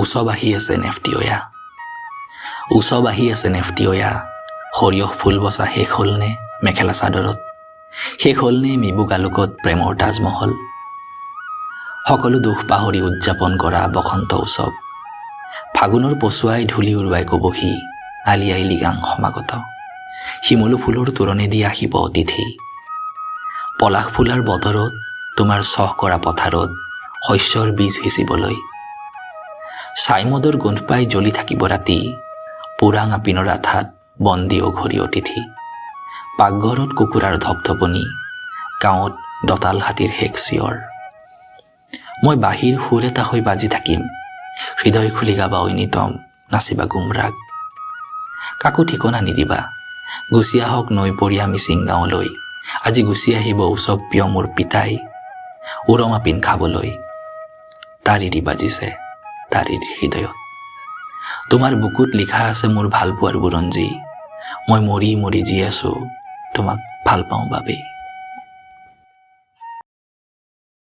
উৎসৱ আহি আছে নেফটিঅয়া উৎসৱ আহি আছে নেফটিঅয়া সৰিয়হ ফুল বচা শেষ হ'লনে মেখেলা চাদৰত? শেষ হ'লনে মিবুক আলোকত প্ৰেমৰ তাজমহল? সকলো দুখ পাহৰি উদযাপন কৰা বসন্ত উৎসৱ। ফাগুনৰ পচুৱাই ধূলি উৰুৱাই কবহি আলি আই লিগাং সমাগত। শিমলু ফুলৰ তোৰণেদি আহিব অতিথি। পলাশ ফুলাৰ বতৰত তোমাৰ চহ কৰা পথাৰত শস্যৰ বীজ সিঁচিবলৈ ছাইমদৰ গোন্ধ পাই জ্বলি থাকিব ৰাতি। পুৰাং আপিনৰ আঠাত বন্দী অঘৰী অতিথি। পাকঘৰত কুকুৰাৰ ধপধপনি। গাঁৱত দঁতাল হাতীৰ শেষ চিঞৰ। মই বাঁহীৰ সুৰ এটা হৈ বাজি থাকিম। হৃদয় খুলি গাবা ঐনিতম, নাচিবা গুমৰাগ। কাকো ঠিকনা নিদিবা। গুচি আহক নৈ পৰীয়া মিচিং গাঁৱলৈ আজি গুচি আহিব উৎসৱ প্ৰিয় মোৰ পিতাই। উৰমা পিন খাবলৈ। তাৰিৰি বাজিছে। তাৰিৰ হৃদয়ত। তোমাৰ বুকুত লিখা আছে মোৰ ভালপোৱাৰ বুৰঞ্জী। মই মৰি মৰি যি আছোঁ তোমাক ভালো পাওঁ বাবেই